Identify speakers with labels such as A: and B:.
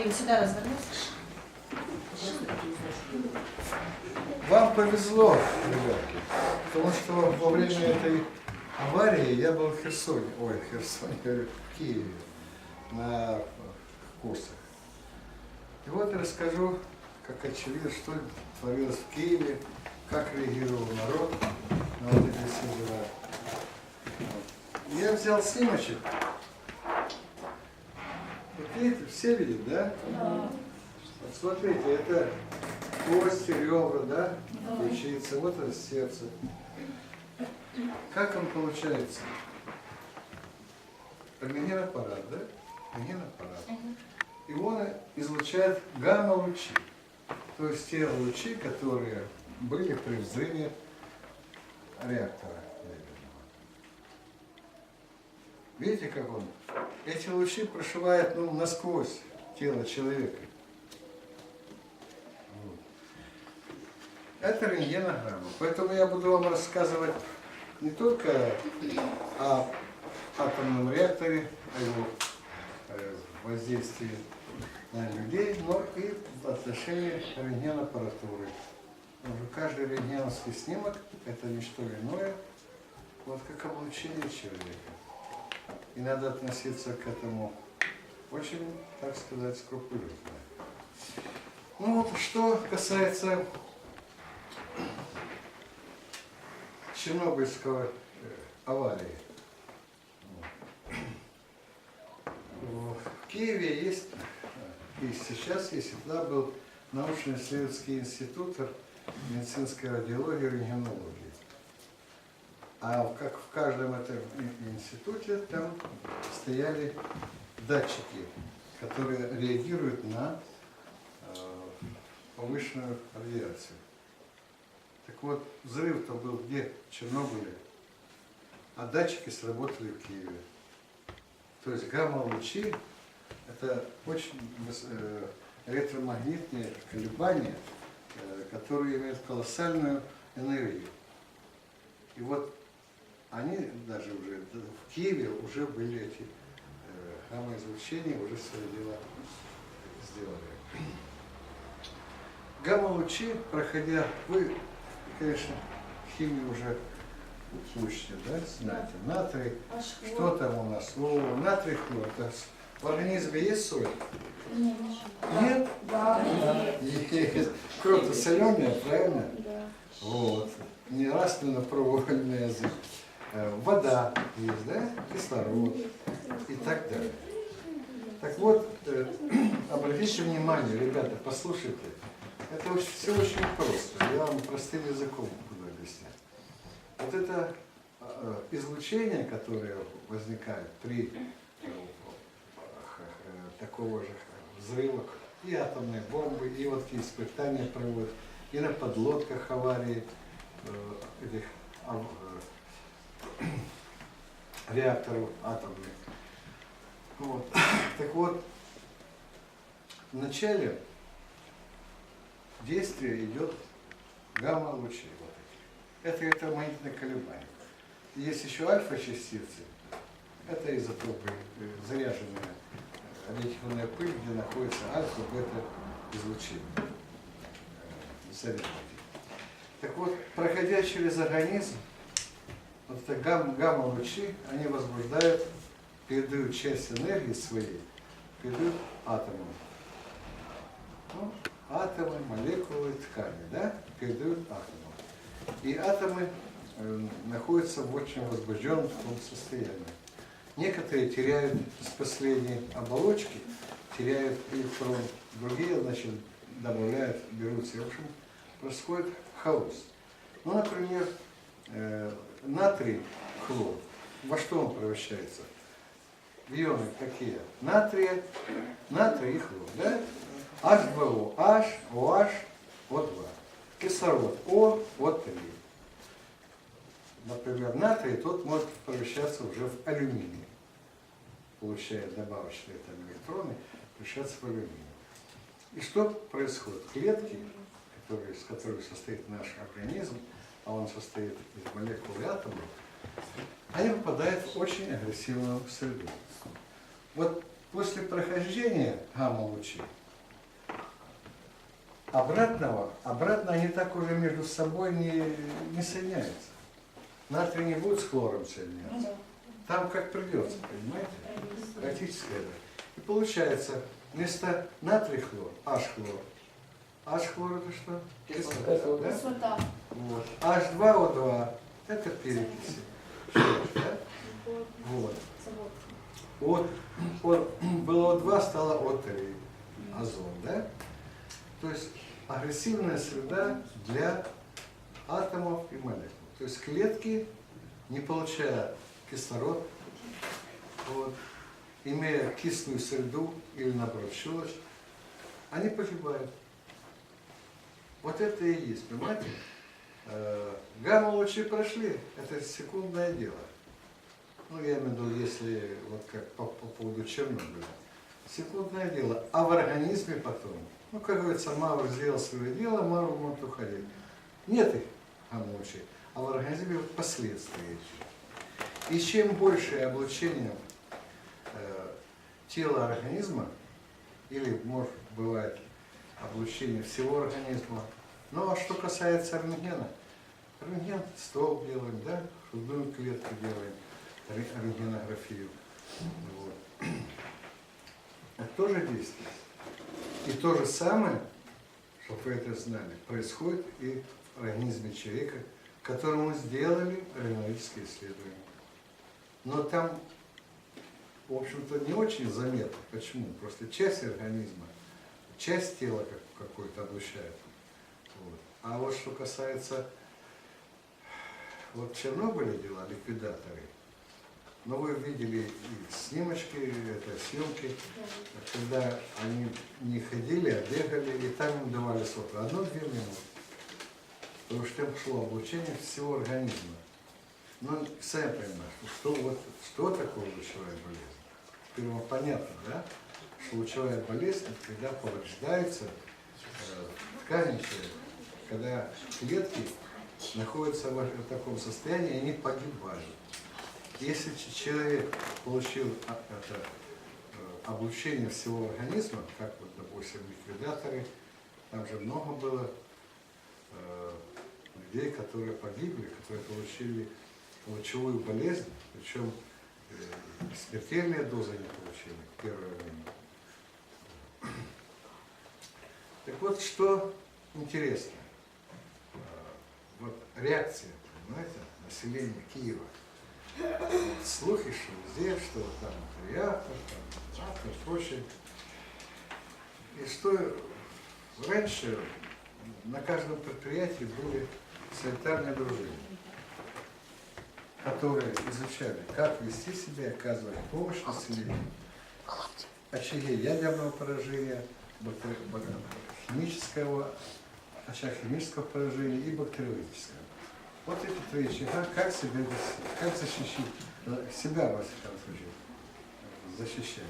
A: Равин, сюда развернись.
B: Вам повезло, ребятки, потому что во время этой аварии я был в Херсоне, ой, в Херсоне, говорю, в Киеве на курсах. И вот расскажу, как очевидно, что творилось в Киеве, как реагировал народ на вот эти все дела. Я взял снимочек. Вот видите, все видят, да? Вот смотрите, это кости, ребра, да? Ключица, вот это сердце. Как он получается? Рентгенаппарат, да? Рентгенаппарат. И он излучает гамма-лучи. То есть те лучи, которые были при взрыве реактора ядерного. Видите, как он? Эти лучи прошивают ну, насквозь тело человека. Это рентгенограмма. Поэтому я буду вам рассказывать не только о атомном реакторе, о его э, воздействии на людей, но и в отношении рентген-аппаратуры. Каждый рентгеновский снимок – это не что иное, вот как облучение человека. И надо относиться к этому очень, так сказать, скрупулезно. Ну вот, что касается Чернобыльского э, аварии. В Киеве есть, э, и сейчас есть, и тогда был научно-исследовательский институт медицинской радиологии и рентгенологии. А как в каждом этом институте там стояли датчики, которые реагируют на э, повышенную радиацию. Так вот, взрыв-то был где? В Чернобыле. А датчики сработали в Киеве. То есть гамма-лучи – это очень э, электромагнитные колебания, э, которые имеют колоссальную энергию. И вот они даже уже в Киеве уже были эти э, гамма-излучения, уже свои дела сделали. Гамма-лучи, проходя, вы, конечно, химию уже слушаете, да, знаете, натрий, что там у нас? О, натрий хлор, с- в организме есть соль? Нет?
A: Да.
B: Есть. Кровь-то соленая, правильно? Вот. Не раз мы на язык. Э, Вода есть, да? Кислород и так далее. Так вот, э, обратите внимание, ребята, послушайте. Это все очень просто. Я вам простым языком буду объяснять. Вот это э, излучение, которое возникает при такого же взрывах и атомной бомбы, и вот испытания проводят, и на подлодках аварии этих реакторов атомных. Вот. Так вот, вначале действие идет гамма-лучей. Вот эти. Это электромагнитное колебание. Есть еще альфа-частицы. Это изотопы, э, заряженная э, радиоактивная пыль, где находится альфа, бета излучение. э, заряженные. Так вот, проходя через организм, вот это гам- гамма-лучи, они возбуждают, передают часть энергии своей, передают атомам. Ну, атомы, молекулы, ткани, да, передают атомам. И атомы э, находятся в очень возбужденном состоянии. Некоторые теряют из последней оболочки, теряют электрон, другие, значит, добавляют, берутся. И, в общем, происходит хаос. Ну, например, э, натрий хлор. Во что он превращается? Ионы какие? Натрия, натрий и хлор, да? H2O, H, OH, O2. Кислород, O, O3. Например, натрий, тот может превращаться уже в алюминий. Получая добавочные там электроны, превращаться в алюминий. И что происходит? Клетки, которые, из которых состоит наш организм, а он состоит из молекул и атомов, они попадают в очень агрессивную среду. Вот после прохождения гамма-лучей обратного, обратно они так уже между собой не, не соединяются. Натрий не будет с хлором соединяться.
A: Ну.
B: Там как придется, понимаете? Практически это. И получается, вместо натрий хлор, H хлор. H хлор это что? Кислота, да?
A: Кислота.
B: Вот. H2O2 это перекиси. Вот. Вот, вот было О2, стало О3, озон, да? То есть агрессивная среда для атомов и молекул. То есть клетки, не получая кислород, вот, имея кислую среду или наоборот щелочь, они погибают. Вот это и есть, понимаете? Э, Гамма-лучи прошли, это секундное дело. Ну, я имею в виду, если вот как по, по поводу Чернобыля. Секундное дело. А в организме потом, ну, как говорится, Мавр сделал свое дело, Мавр может уходить. Нет их гамма-лучей, а в организме последствия. И чем больше облучение э, тела организма, или, может, бывает облучение всего организма, ну, а что касается рентгена, рентген стол делаем, да, грудную клетку делаем, ре- рентгенографию. Вот. Это тоже действие. И то же самое, чтобы вы это знали, происходит и в организме человека, которому сделали рентгенологические исследования. Но там, в общем-то, не очень заметно. Почему? Просто часть организма, часть тела как- какой-то облучает. А вот что касается вот Чернобыля дела, ликвидаторы, но вы видели и снимочки, это съемки, когда они не ходили, а бегали, и там им давали сок одну-две минуты. Потому что там шло облучение всего организма. Ну, сами понимаете, что, вот, что такое лучевая болезнь? Вам понятно, да? Что лучевая болезнь, когда повреждаются э, ткани человека, когда клетки находятся в таком состоянии, они погибают. Если человек получил а, это, э, облучение всего организма, как вот, допустим, ликвидаторы, там же много было э, людей, которые погибли, которые получили лучевую болезнь, причем э, смертельные дозы не получили в первое время. Так вот, что интересно, вот реакция, понимаете, населения Киева. Вот слухи, что везде, что там реактор, там реактор, прочее. И что раньше на каждом предприятии были санитарные дружины, которые изучали, как вести себя и оказывать помощь населению. Очаги ядерного поражения, химического, очаг химического поражения и бактериологического. Вот эти три очага, как себя как защищать э, себя, во всяком случае, защищать.